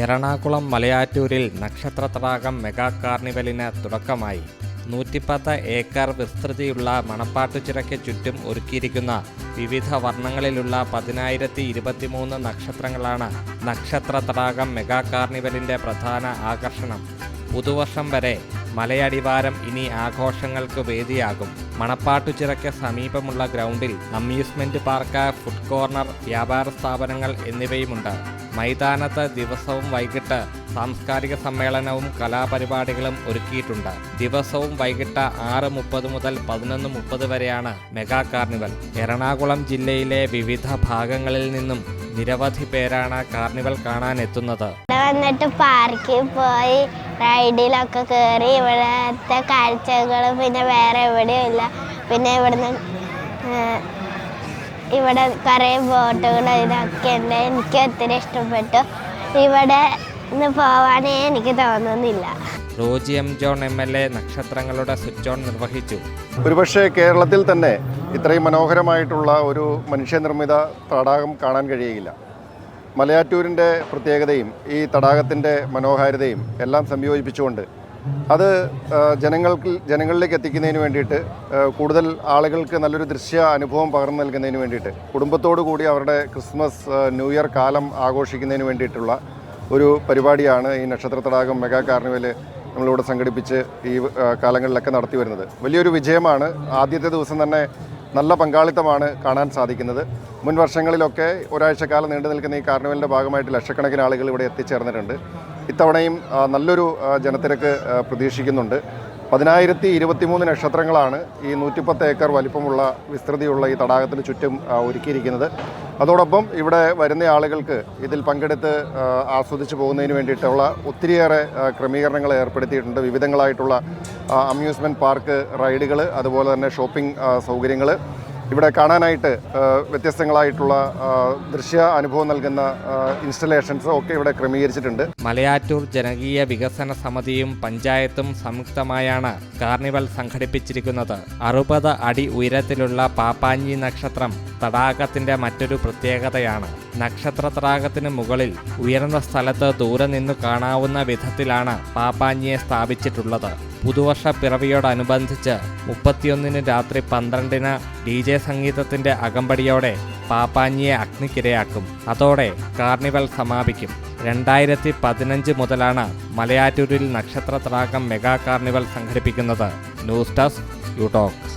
എറണാകുളം മലയാറ്റൂരിൽ നക്ഷത്ര തടാകം മെഗാ കാർണിവലിന് തുടക്കമായി. നൂറ്റിപ്പത്ത് ഏക്കർ വിസ്തൃതിയുള്ള മണപ്പാട്ടുചിറയ്ക്ക് ചുറ്റും ഒരുക്കിയിരിക്കുന്ന വിവിധ വർണങ്ങളിലുള്ള പതിനായിരത്തി ഇരുപത്തിമൂന്ന് നക്ഷത്രങ്ങളാണ് നക്ഷത്ര തടാകം മെഗാ കാർണിവലിന്റെ പ്രധാന ആകർഷണം. പുതുവർഷം വരെ മലയടിവാരം ഇനി ആഘോഷങ്ങൾക്ക് വേദിയാകും. മണപ്പാട്ടുചിറയ്ക്ക് സമീപമുള്ള ഗ്രൗണ്ടിൽ അമ്യൂസ്മെന്റ് പാർക്ക് ഫുഡ് കോർണർ വ്യാപാര സ്ഥാപനങ്ങൾ എന്നിവയുമുണ്ട്. മൈതാനത്ത് ദിവസവും വൈകിട്ട് സാംസ്കാരിക സമ്മേളനവും കലാപരിപാടികളും ഒരുക്കിയിട്ടുണ്ട്. ദിവസവും വൈകിട്ട് ആറ് മുപ്പത് മുതൽ പതിനൊന്ന് മുപ്പത് വരെയാണ് മെഗാ കാർണിവൽ. എറണാകുളം ജില്ലയിലെ വിവിധ ഭാഗങ്ങളിൽ നിന്നും നിരവധി പേരാണ് കാർണിവൽ കാണാൻ എത്തുന്നത് വന്നിട്ട് പാർക്കിൽ പോയി റൈഡിലൊക്കെ കയറി ഇവിടത്തെ കാഴ്ചകൾ പിന്നെ വേറെ എവിടെയും ഇല്ല. പിന്നെ ഇവിടുന്ന് ഇവിടെ കുറേ ബോട്ടുകൾ ഇതൊക്കെ ഉണ്ട്. എനിക്ക് ഒത്തിരി ഇഷ്ടപ്പെട്ടു. ഇവിടെ ഇന്ന് പോവാനേ എനിക്ക് തോന്നുന്നില്ല. Roji M John M L A നക്ഷത്രങ്ങളുടെ സ്വിച്ച് ഓൺ നിർവഹിച്ചു. ഒരുപക്ഷെ കേരളത്തിൽ തന്നെ ഇത്രയും മനോഹരമായിട്ടുള്ള ഒരു മനുഷ്യനിർമ്മിത തടാകം കാണാൻ കഴിയുകയില്ല മലയാറ്റൂരിന്റെ പ്രത്യേകതയും ഈ തടാകത്തിന്റെ മനോഹാരിതയും എല്ലാം സംയോജിപ്പിച്ചുകൊണ്ട് അത് ജനങ്ങൾക്ക് ജനങ്ങളിലേക്ക് എത്തിക്കുന്നതിന് വേണ്ടിയിട്ട് കൂടുതൽ ആളുകൾക്ക് നല്ലൊരു ദൃശ്യ അനുഭവം പകർന്നു നൽകുന്നതിന് വേണ്ടിയിട്ട് കുടുംബത്തോടു കൂടി അവരുടെ ക്രിസ്മസ് ന്യൂ ഇയർ കാലം ആഘോഷിക്കുന്നതിന് വേണ്ടിയിട്ടുള്ള ഒരു പരിപാടിയാണ് ഈ നക്ഷത്ര തടാകം മെഗാ കാർണിവൽ നമ്മളിവിടെ സംഘടിപ്പിച്ച് ഈ കാലങ്ങളിലൊക്കെ നടത്തി വരുന്നത്. വലിയൊരു വിജയമാണ്. ആദ്യത്തെ ദിവസം തന്നെ നല്ല പങ്കാളിത്തമാണ് കാണാൻ സാധിക്കുന്നത്. മുൻ വർഷങ്ങളിലൊക്കെ ഒരാഴ്ചക്കാലം നീണ്ടു നിൽക്കുന്ന ഈ കാർണിവലിന്റെ ഭാഗമായിട്ട് ലക്ഷക്കണക്കിന് ആളുകൾ ഇവിടെ എത്തിച്ചേർന്നിട്ടുണ്ട്. ഇത്തവണയും നല്ലൊരു ജനത്തിരക്ക് പ്രതീക്ഷിക്കുന്നുണ്ട്. പതിനായിരത്തി ഇരുപത്തിമൂന്ന് നക്ഷത്രങ്ങളാണ് ഈ നൂറ്റിപ്പത്ത് ഏക്കർ വലിപ്പമുള്ള വിസ്തൃതിയുള്ള ഈ തടാകത്തിന് ചുറ്റും ഒരുക്കിയിരിക്കുന്നത്. അതോടൊപ്പം ഇവിടെ വരുന്ന ആളുകൾക്ക് ഇതിൽ പങ്കെടുത്ത് ആസ്വദിച്ച് പോകുന്നതിന് വേണ്ടിയിട്ടുള്ള ഒത്തിരിയേറെ ക്രമീകരണങ്ങൾ ഏർപ്പെടുത്തിയിട്ടുണ്ട്. വിവിധങ്ങളായിട്ടുള്ള അമ്യൂസ്മെന്റ് പാർക്ക് റൈഡുകൾ അതുപോലെ തന്നെ ഷോപ്പിംഗ് സൗകര്യങ്ങൾ ഇവിടെ കാണാനായിട്ട് വ്യത്യസ്തങ്ങളായിട്ടുള്ള ദൃശ്യ അനുഭവം നൽകുന്ന ഇൻസ്റ്റലേഷൻസ് ഒക്കെ ഇവിടെ ക്രമീകരിച്ചിട്ടുണ്ട്. മലയാറ്റൂർ ജനകീയ വികസന സമിതിയും പഞ്ചായത്തും സംയുക്തമായാണ് കാർണിവൽ സംഘടിപ്പിച്ചിരിക്കുന്നത്. അറുപത് അടി ഉയരത്തിലുള്ള പാപ്പാഞ്ഞി നക്ഷത്രം തടാകത്തിന്റെ മറ്റൊരു പ്രത്യേകതയാണ്. നക്ഷത്ര തടാകത്തിന് മുകളിൽ ഉയർന്ന സ്ഥലത്ത് ദൂരെ നിന്ന് കാണാവുന്ന വിധത്തിലാണ് പാപ്പാഞ്ഞിയെ സ്ഥാപിച്ചിട്ടുള്ളത്. പുതുവർഷ പിറവിയോടനുബന്ധിച്ച് മുപ്പത്തിയൊന്നിന് രാത്രി പന്ത്രണ്ടിന് ഡി ജെ സംഗീതത്തിന്റെ അകമ്പടിയോടെ പാപ്പാഞ്ഞിയെ അഗ്നിക്കിരയാക്കും. അതോടെ കാർണിവൽ സമാപിക്കും. രണ്ടായിരത്തി പതിനഞ്ച് മുതലാണ് മലയാറ്റൂരിൽ നക്ഷത്ര തടാകം മെഗാ കാർണിവൽ സംഘടിപ്പിക്കുന്നത്. News desk യൂടോക്സ്